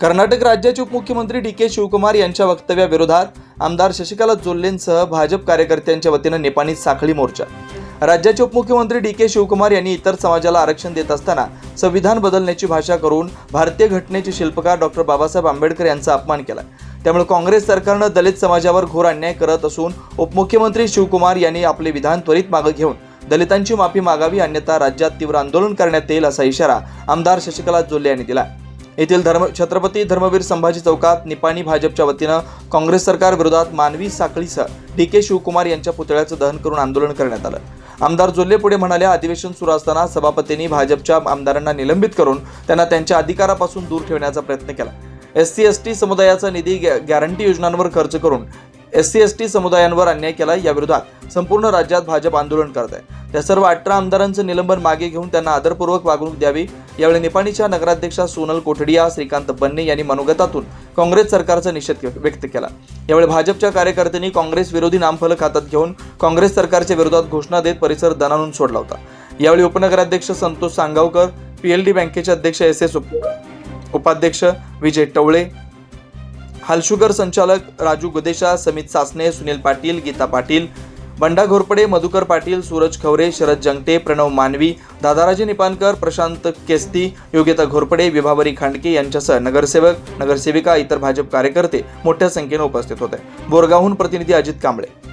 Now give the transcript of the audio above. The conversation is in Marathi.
कर्नाटक राज्याचे उपमुख्यमंत्री डी के शिवकुमार यांच्या वक्तव्याविरोधात आमदार शशिकला जोल्लेंसह भाजप कार्यकर्त्यांच्या वतीनं निपाणीत साखळी मोर्चा. राज्याचे उपमुख्यमंत्री डी के शिवकुमार यांनी इतर समाजाला आरक्षण देत असताना संविधान बदलण्याची भाषा करून भारतीय घटनेचे शिल्पकार डॉक्टर बाबासाहेब आंबेडकर यांचा अपमान केला. त्यामुळे काँग्रेस सरकारनं दलित समाजावर घोर अन्याय करत असून उपमुख्यमंत्री शिवकुमार यांनी आपले विधान त्वरित मागं घेऊन दलितांची माफी मागावी अन्यथा राज्यात तीव्र आंदोलन करण्यात येईल असा इशारा आमदार शशिकला जोल्ले यांनी दिला. येथील धर्म छत्रपती धर्मवीर संभाजी चौकात निपाणी भाजपच्या वतीनं काँग्रेस सरकार विरोधात मानवी साखळीसह डी के शिवकुमार यांच्या पुतळ्याचं दहन करून आंदोलन करण्यात आलं. आमदार जोल्ले पुढे म्हणाले अधिवेशन सुरू असताना सभापतींनी भाजपच्या आमदारांना निलंबित करून त्यांना त्यांच्या अधिकारापासून दूर ठेवण्याचा प्रयत्न केला. एस सी एस टी समुदायाचा निधी गॅ- गॅरंटी योजनांवर खर्च करून एस सी एस टी समुदायांवर अन्याय केला या विरोधात संपूर्ण राज्यात भाजप आंदोलन करत आहे. त्या सर्व अठरा आमदारांचं निलंबन मागे घेऊन त्यांना आदरपूर्वक वागणूक द्यावी. यावेळी निपाणीच्या नगराध्यक्षा सोनल कोठडिया श्रीकांत बन्ने यांनी मनोगतातून काँग्रेस सरकारचा निषेध व्यक्त केला. यावेळी भाजपच्या कार्यकर्त्यांनी काँग्रेस विरोधी नामफलक हातात घेऊन काँग्रेस सरकारच्या विरोधात घोषणा देत परिसर दणानून सोडला होता. यावेळी उपनगराध्यक्ष संतोष सांगावकर पीएलडी बँकेचे अध्यक्ष एस एस उपाध्यक्ष विजय टवळे हालशुगर संचालक राजू गुदेशा समित सासने सुनील पाटील गीता पाटील बंडा घोरपडे मधुकर पाटील सूरज खवरे शरद जंगटे प्रणव मानवी दादाराजे निपानकर प्रशांत केस्ती योगिता घोरपडे विभावरी खांडके यांच्यासह नगरसेवक नगरसेविका इतर भाजप कार्यकर्ते मोठ्या संख्येने उपस्थित होते. बोरगावहून प्रतिनिधी अजित कांबळे.